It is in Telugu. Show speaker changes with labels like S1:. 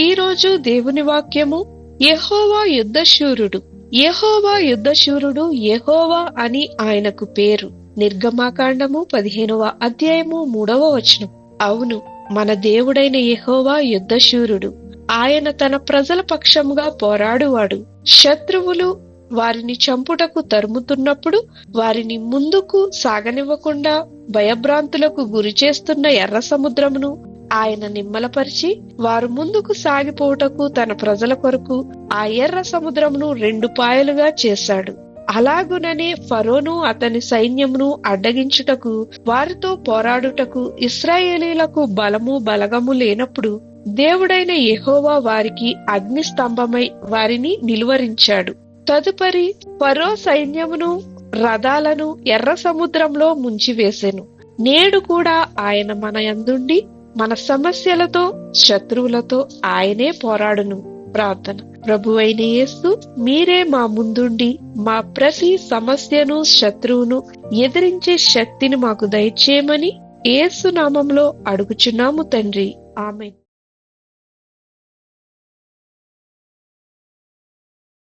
S1: ఈ రోజు దేవుని వాక్యము యహోవా యుద్ధశూరుడు. యహోవా యుద్ధశూరుడు యహోవా అని ఆయనకు పేరు. నిర్గమాకాండము పదిహేనవ అధ్యాయము మూడవ వచనం. అవును మన దేవుడైన యహోవా యుద్ధశూరుడు. ఆయన తన ప్రజల పక్షంగా పోరాడువాడు. శత్రువులు వారిని చంపుటకు తరుముతున్నప్పుడు వారిని ముందుకు సాగనివ్వకుండా భయభ్రాంతులకు గురి చేస్తున్న ఎర్ర సముద్రమును ఆయన నిమ్మలపరిచి వారు ముందుకు సాగిపోవుటకు తన ప్రజల కొరకు ఆ ఎర్ర సముద్రమును రెండు పాయలుగా చేశాడు. అలాగుననే ఫరోను అతని సైన్యమును అడ్డగించుటకు వారితో పోరాడుటకు ఇస్రాయేలీలకు బలము బలగము లేనప్పుడు దేవుడైన యెహోవా వారికి అగ్ని స్తంభమై వారిని నిలువరించాడు. తదుపరి ఫరో సైన్యమును రథాలను ఎర్ర సముద్రంలో ముంచివేసెను. నేడు కూడా ఆయన మన యందుండి మన సమస్యలతో శత్రువులతో ఆయనే పోరాడును. ప్రార్థన. ప్రభువైన యేసు మీరే మా ముందుండి మా ప్రతి సమస్యను శత్రువును ఎదిరించే శక్తిని మాకు దయచేయమని ఏసు నామంలో అడుగుచున్నాము తండ్రి. ఆమె